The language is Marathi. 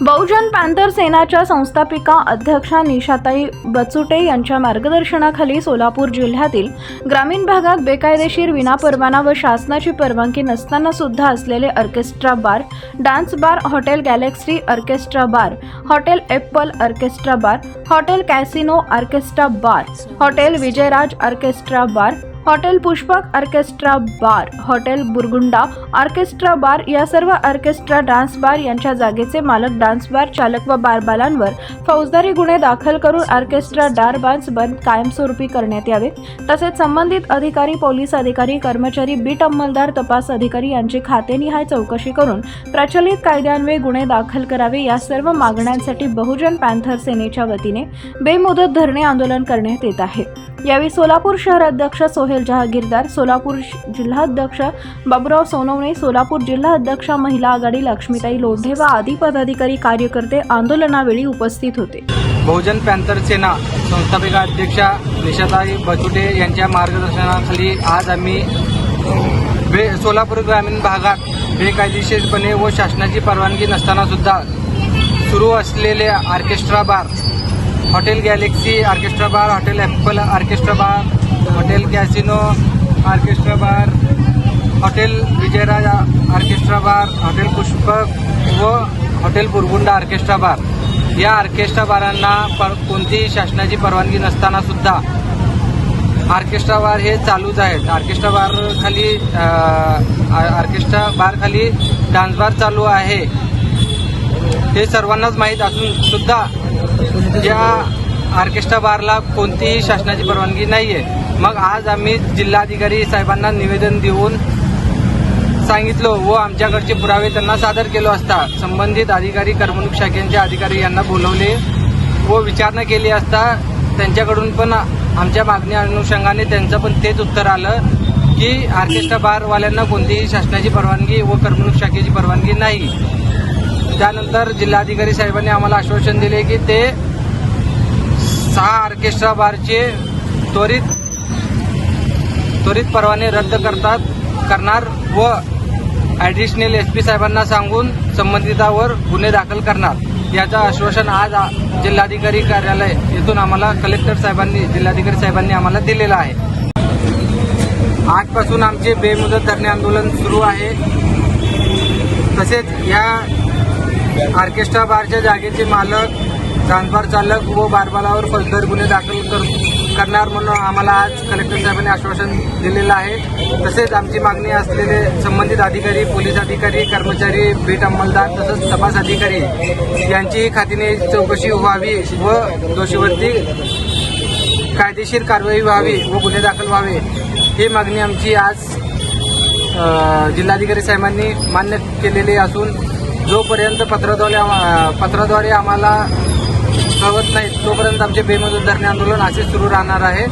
बहुजन पॅन्थर सेनाच्या संस्थापिका अध्यक्षा निशाताई बचुटे यांच्या मार्गदर्शनाखाली सोलापूर जिल्ह्यातील ग्रामीण भागात बेकायदेशीर विनापरवाना व शासनाची परवानगी नसताना सुद्धा असलेले orchestra bar dance bar hotel Galaxy orchestra bar hotel Apple orchestra bar hotel Casino orchestra bar hotel Vijayraj orchestra bar hotel Pushpak orchestra bar hotel Burgunda orchestra bar या सर्व ऑर्केस्ट्रा डान्स बार यांच्या जागेचे मालक डान्स बार चालक व बारबालांवर फौजदारी गुन्हे दाखल करून ऑर्केस्ट्रा डार बान्स बंद कायमस्वरूपी करण्यात यावे. तसेच संबंधित अधिकारी पोलीस अधिकारी कर्मचारी बीट अंमलदार तपास अधिकारी यांची खातेनिहाय चौकशी करून प्रचलित कायद्यान्वये गुन्हे दाखल करावे या सर्व मागण्यांसाठी बहुजन पॅन्थर सेनेच्या वतीने बेमुदत धरणे आंदोलन करण्यात येत आहे. यावेळी सोलापूर शहर अध्यक्ष सोहेल जहागीरदार सोलापूर जिल्हाध्यक्ष बाबुराव सोनवणे सोलापूर जिल्हा अध्यक्ष महिला आघाडी लक्ष्मीताई लोंढे व आदी पदाधिकारी कार्यकर्ते आंदोलनावेळी उपस्थित होते. बहुजन पॅन्थर सेना संस्थापिका अध्यक्षा निशाताई बचुटे यांच्या मार्गदर्शनाखाली आज आम्ही बे सोलापूर ग्रामीण भागात बेकायदेशीरपणे व शासनाची परवानगी नसताना सुद्धा सुरू असलेले orchestra bar hotel Galaxy orchestra bar hotel Apple orchestra bar hotel Casino orchestra bar hotel Vijayraj orchestra bar hotel Pushpak व हॉटेल बुरगुंडा ऑर्केस्ट्रा बार. या ऑर्केस्ट्रा बारांना पर कोणतीही शासनाची परवानगी नसताना सुद्धा ऑर्केस्ट्रा बार हे चालूच आहेत. ऑर्केस्ट्रा बार खाली ऑर्केस्ट्रा बार खाली डान्स बार चालू आहे. हे सर्वांनाच माहीत असून सुद्धा या ऑर्केस्ट्रा बारला कोणतीही शासनाची परवानगी नाही आहे मग आज आम्ही जिल्हाधिकारी साहेबांना निवेदन देऊन सांगितलो व आमच्याकडचे पुरावे त्यांना सादर केलो असता. संबंधित अधिकारी करमणूक शाखेचे अधिकारी यांना बोलवले व विचारणा केली असता त्यांच्याकडून पण आमच्या मागणी अनुषंगाने त्यांचं पण तेच उत्तर आलं की ऑर्केस्ट्रा बारवाल्यांना कोणतीही शासनाची परवानगी व करमणूक शाखेची परवानगी नाही. त्यानंतर जिल्हाधिकारी साहेबांनी आम्हाला आश्वासन दिले की ते सहा ऑर्केस्ट्रा बारचे त्वरित त्वरित परवाने रद्द करतात करणार व ॲडिशनल एस पी साहेबांना सांगून संबंधितावर गुन्हे दाखल करणार. याचं आश्वासन आज जिल्हाधिकारी कार्यालय येथून आम्हाला कलेक्टर साहेबांनी जिल्हाधिकारी साहेबांनी आम्हाला दिलेलं आहे. आजपासून आमचे बेमुदत धरणे आंदोलन सुरू आहे. तसेच या ऑर्केस्ट्रा बारच्या जागेचे मालक डान्सबार चालक व बारबालावर फौजदार गुन्हे दाखल कर करणार म्हणून आम्हाला आज कलेक्टर साहेबांनी आश्वासन दिलेलं आहे. तसेच आमची मागणी असलेले संबंधित अधिकारी पोलीस अधिकारी कर्मचारी बीट अंमलदार तसंच तपास अधिकारी यांचीही खातीने चौकशी व्हावी व दोषीवरती कायदेशीर कारवाई व्हावी व गुन्हे दाखल व्हावे ही मागणी आमची आज जिल्हाधिकारी साहेबांनी मान्य केलेली असून जोपर्यंत पत्राद्वारे आम्हा- पत्राद्वारे आम्हाला कळवत नाही तोपर्यंत आमचे बेमुदत धरणे आंदोलन असे सुरू राहणार आहे.